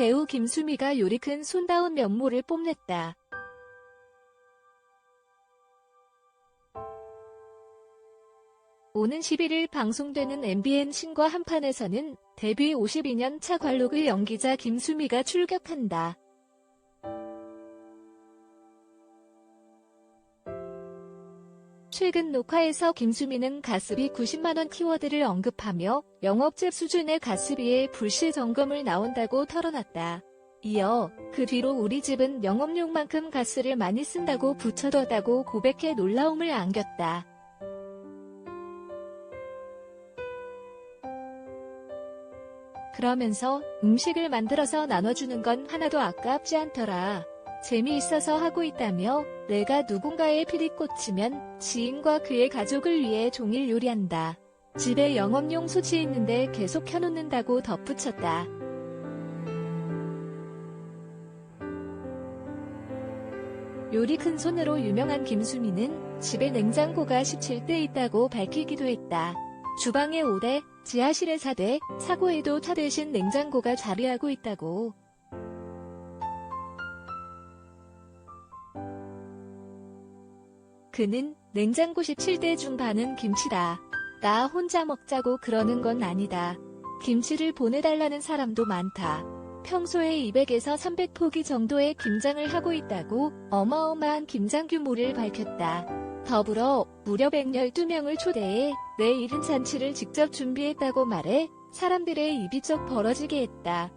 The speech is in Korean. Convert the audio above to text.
배우 김수미가 요리 큰 손다운 면모를 뽐냈다. 오는 11일 방송되는 MBN 신과 한판에서는 데뷔 52년 차 관록을 연기자 김수미가 출격한다. 최근 녹화에서 김수미는 가스비 90만원 키워드를 언급하며 영업제 수준의 가스비에 불시 점검을 나온다고 털어놨다. 이어 그 뒤로 우리 집은 영업용만큼 가스를 많이 쓴다고 붙여뒀다고 고백해 놀라움을 안겼다. 그러면서 음식을 만들어서 나눠주는 건 하나도 아깝지 않더라. 재미있어서 하고 있다며 내가 누군가의 필이 꽂히면 지인과 그의 가족을 위해 종일 요리한다. 집에 영업용 소치 있는데 계속 켜놓는다고 덧붙였다. 요리 큰 손으로 유명한 김수미는 집에 냉장고가 17대 있다고 밝히기도 했다. 주방에 5대, 지하실에 4대, 차고에도 차 대신 냉장고가 자리하고 있다고. 그는 냉장고 17대 중 반은 김치다. 나 혼자 먹자고 그러는 건 아니다. 김치를 보내달라는 사람도 많다. 평소에 200에서 300포기 정도의 김장을 하고 있다고 어마어마한 김장 규모를 밝혔다. 더불어 무려 112명을 초대해 내 이른 잔치를 직접 준비했다고 말해 사람들의 입이 쩍 벌어지게 했다.